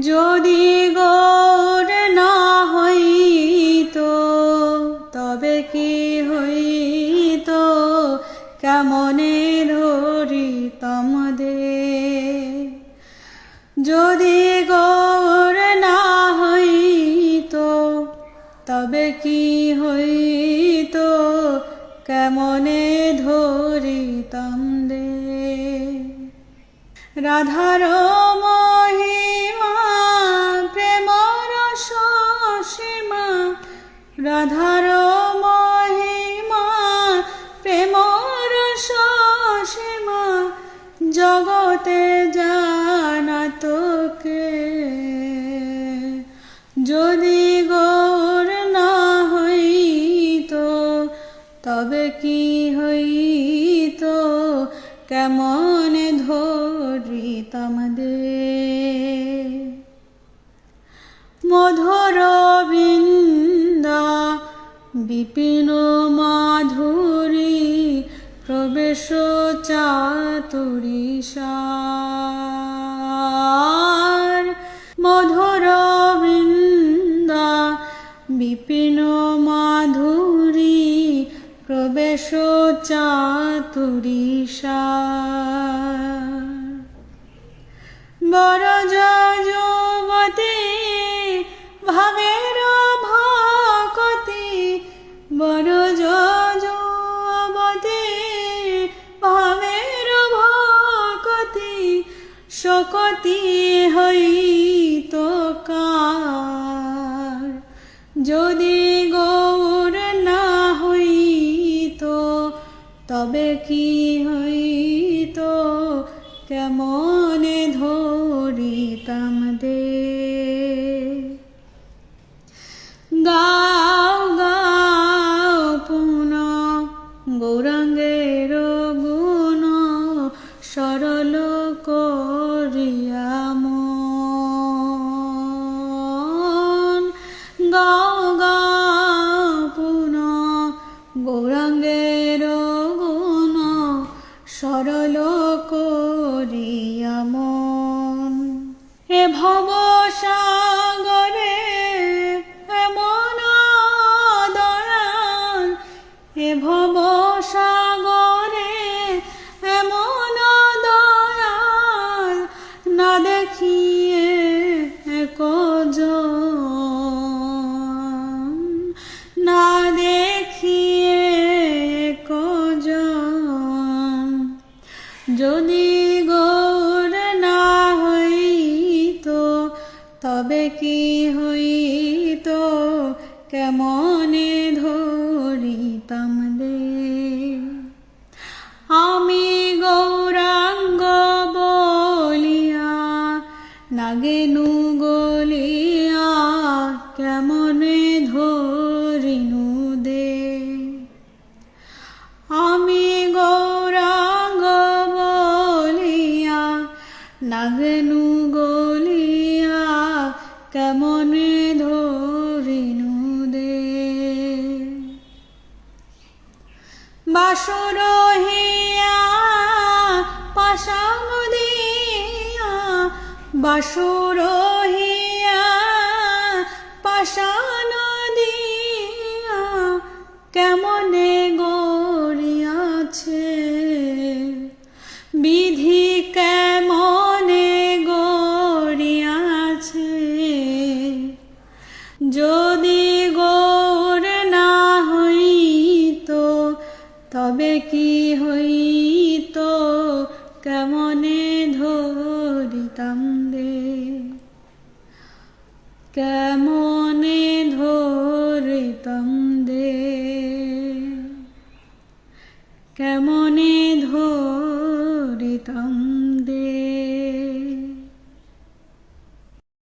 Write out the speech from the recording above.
যদি গৌর না হইত, তবে কি হইত? কেমনে ধরিতম দে? যদি গৌর না হইত, তবে কি হইত? কেমনে ধরিতম দে? রাধার রাধার মহিমা, প্রেমর সীমা জগতে জানা তোকে। যদি গৌর না হইত, তবে কি হইত? কেমন ধরিতাম দে মধুর প্রবেশ চাতুরিষার মধুর বৃন্দা বিপিন মাধুরী প্রবেশ চাতুরিষার বড় শকতি হইত কার। যদি গৌর না হইত, তবে কি হইত? কেমনে ধরিতাম দে? গাও গাও পুন, গৌরাঙ্গের গুণ, সরল নাগেনু গলিয়া, কেমনে ধরিনু দে? আমি গৌরাঙ্গ বলিয়া, নাগনু গলিয়া, কেমনে ধরিনু দে? বাসর হিয়া পাশান দিয়া বাসুর হিয়া পাশান দিয়া কেমনে গড়িয়াছে? বিধি কেমনে গড়িয়াছে? যদি গৌর না হইত, তবে কি ধরিতাম দে কেমনে ধরিতাম দে কেমনে ধরিতাম